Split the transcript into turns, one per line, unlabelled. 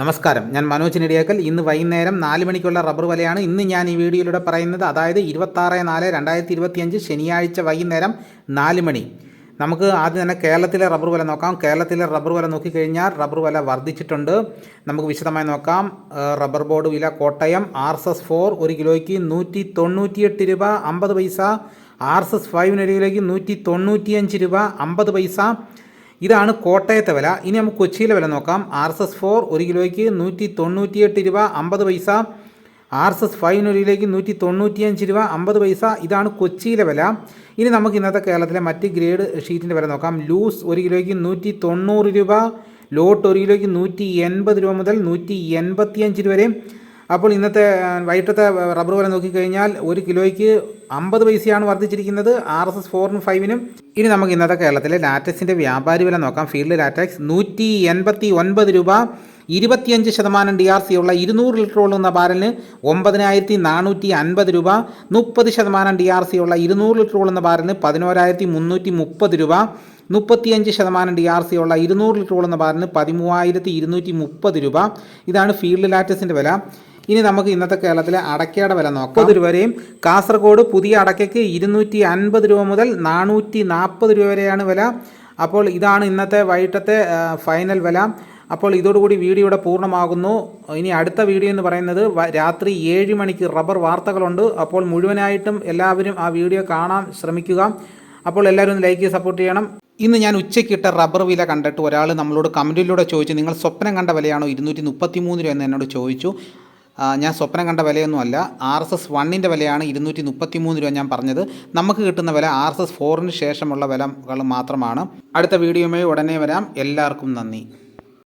നമസ്കാരം. ഞാൻ മനോജ് നെടിയാക്കൽ. ഇന്ന് വൈകുന്നേരം നാല് മണിക്കുള്ള റബ്ബർ വിലയാണ് ഇന്ന് ഞാൻ ഈ വീഡിയോയിലൂടെ പറയുന്നത്. അതായത് ഇരുപത്താറ് നാല് രണ്ടായിരത്തി ഇരുപത്തിയഞ്ച് ശനിയാഴ്ച വൈകുന്നേരം നാല് മണി. നമുക്ക് ആദ്യം തന്നെ കേരളത്തിലെ റബ്ബർ വില നോക്കാം. കേരളത്തിലെ റബ്ബർ വില നോക്കിക്കഴിഞ്ഞാൽ റബ്ബർ വില വർദ്ധിച്ചിട്ടുണ്ട്. നമുക്ക് വിശദമായി നോക്കാം. റബ്ബർ ബോർഡ് വില Kottayam R S S four ഒരു കിലോയ്ക്ക് നൂറ്റി തൊണ്ണൂറ്റിയെട്ട് രൂപ അമ്പത് പൈസ. ആർ എസ് എസ് ഫൈവിന് ഒരു കിലോയ്ക്ക് നൂറ്റി തൊണ്ണൂറ്റിയഞ്ച് രൂപ അമ്പത് പൈസ. ഇതാണ് കോട്ടയത്തെ വില. ഇനി നമുക്ക് കൊച്ചിയിലെ വില നോക്കാം. ആർ എസ് എസ് ഫോർ ഒരു കിലോയ്ക്ക് നൂറ്റി തൊണ്ണൂറ്റിയെട്ട് രൂപ അമ്പത് പൈസ. ആർ എസ് എസ് ഫൈവിന് ഒരു കിലോയ്ക്ക് നൂറ്റി തൊണ്ണൂറ്റിയഞ്ച് രൂപ അമ്പത് പൈസ. ഇതാണ് കൊച്ചിയിലെ വില. ഇനി നമുക്ക് ഇന്നത്തെ കേരളത്തിലെ മറ്റ് ഗ്രേഡ് ഷീറ്റിന്റെ വില നോക്കാം. ലൂസ് ഒരു കിലോയ്ക്ക് നൂറ്റി തൊണ്ണൂറ് രൂപ. ലോട്ട് ഒരു കിലോയ്ക്ക് നൂറ്റി എൺപത് രൂപ മുതൽ നൂറ്റി എൺപത്തിയഞ്ച് രൂപ വരെ. അപ്പോൾ ഇന്നത്തെ വൈകിട്ടത്തെ റബ്ബർ വില നോക്കിക്കഴിഞ്ഞാൽ ഒരു കിലോയ്ക്ക് അമ്പത് പൈസയാണ് വർദ്ധിച്ചിരിക്കുന്നത്. ആർ എസ് എസ് ഫോറിനും ഫൈവിനും. ഇനി നമുക്ക് ഇന്നത്തെ കേരളത്തിലെ ലാറ്റക്സിന്റെ വ്യാപാരി വില നോക്കാം. ഫീൽഡ് ലാറ്റക്സ് നൂറ്റി എൺപത്തി ഒൻപത് രൂപ ഇരുപത്തിയഞ്ച് ശതമാനം ഡി ആർ സി ഉള്ള ഇരുന്നൂറ് ലിറ്റർ ഉള്ള ബാരലിന് ഒമ്പതിനായിരത്തി നാനൂറ്റി അൻപത് രൂപ മുപ്പത് ശതമാനം ഡി ആർ സി ഉള്ള ഇരുന്നൂറ് ലിറ്റർ ഉള്ള ബാരലിന് പതിനോരായിരത്തി മുന്നൂറ്റി മുപ്പത് രൂപ മുപ്പത്തിയഞ്ച് ശതമാനം ഡി ആർ സി ഉള്ള ഇരുന്നൂറ് ലിറ്റർ ഉള്ള ബാരലിന് പതിമൂവായിരത്തി ഇരുന്നൂറ്റി മുപ്പത് രൂപ. ഇതാണ് ഫീൽഡ് ലാറ്റസിന്റെ വില. ഇനി നമുക്ക് ഇന്നത്തെ കേരളത്തിലെ അടയ്ക്കയുടെ വില നോക്കാം. മുപ്പത് രൂപയും കാസർഗോഡ് പുതിയ അടയ്ക്കയ്ക്ക് ഇരുന്നൂറ്റി അൻപത് രൂപ മുതൽ നാനൂറ്റി നാൽപ്പത് രൂപ വരെയാണ് വില. അപ്പോൾ ഇതാണ് ഇന്നത്തെ വൈകിട്ടത്തെ ഫൈനൽ വില. അപ്പോൾ ഇതോടുകൂടി വീഡിയോ ഇവിടെ പൂർണമാകുന്നു. ഇനി അടുത്ത വീഡിയോ എന്ന് പറയുന്നത് രാത്രി ഏഴ് മണിക്ക് റബ്ബർ വാർത്തകളുണ്ട്. അപ്പോൾ മുഴുവനായിട്ടും എല്ലാവരും ആ വീഡിയോ കാണാൻ ശ്രമിക്കുക. അപ്പോൾ എല്ലാവരും ഒന്ന് ലൈക്ക് സപ്പോർട്ട് ചെയ്യണം. ഇന്ന് ഞാൻ ഉച്ചയ്ക്കിട്ട റബ്ബർ വില കണ്ടിട്ട് ഒരാൾ നമ്മളോട് കമന്റിലൂടെ ചോദിച്ചു നിങ്ങൾ സ്വപ്നം കണ്ട വിലയാണോ? ഇരുന്നൂറ്റി മുപ്പത്തി മൂന്ന് രൂപ എന്ന് എന്നോട് ചോദിച്ചു. ഞാൻ സ്വപ്നം കണ്ട വിലയൊന്നുമല്ല. ആർ എസ് എസ് വണ്ണിന്റെ വിലയാണ് ഇരുന്നൂറ്റി മുപ്പത്തി മൂന്ന് രൂപ ഞാൻ പറഞ്ഞത്. നമുക്ക് കിട്ടുന്ന വില ആർ എസ് എസ് ഫോറിന് ശേഷമുള്ള വിലകൾ മാത്രമാണ്. അടുത്ത വീഡിയോയുമായി ഉടനെ വരാം. എല്ലാവർക്കും നന്ദി.